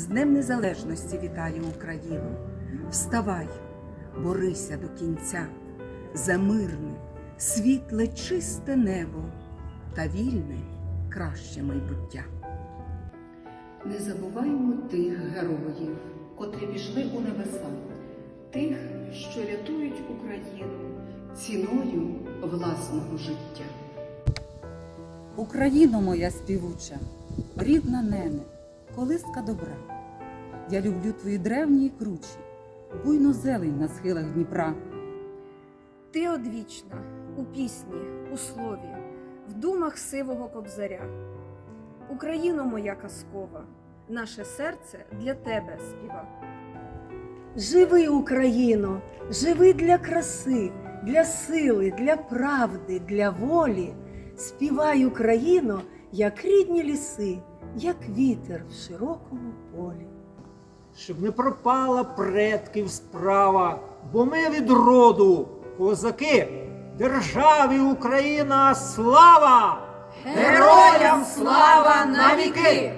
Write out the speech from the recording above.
З Днем Незалежності вітаю Україну. Вставай, борися до кінця за мирне, світле, чисте небо та вільне краще майбуття. Не забуваймо тих героїв, котрі пішли у небеса, тих, що рятують Україну ціною власного життя. Україно моя співуча, рідна нене, колиска добра. Я люблю твої древні і кручі, буйну зелень на схилах Дніпра. Ти одвічна у пісні, у слові, в думах сивого кобзаря. Україно моя казкова, наше серце для тебе співа. Живи, Україно, живи для краси, для сили, для правди, для волі. Співай, Україно, як рідні ліси, як вітер в широкому полі. щоб не пропала предків справа, бо ми від роду, козаки, державі Україна слава! Героям слава навіки!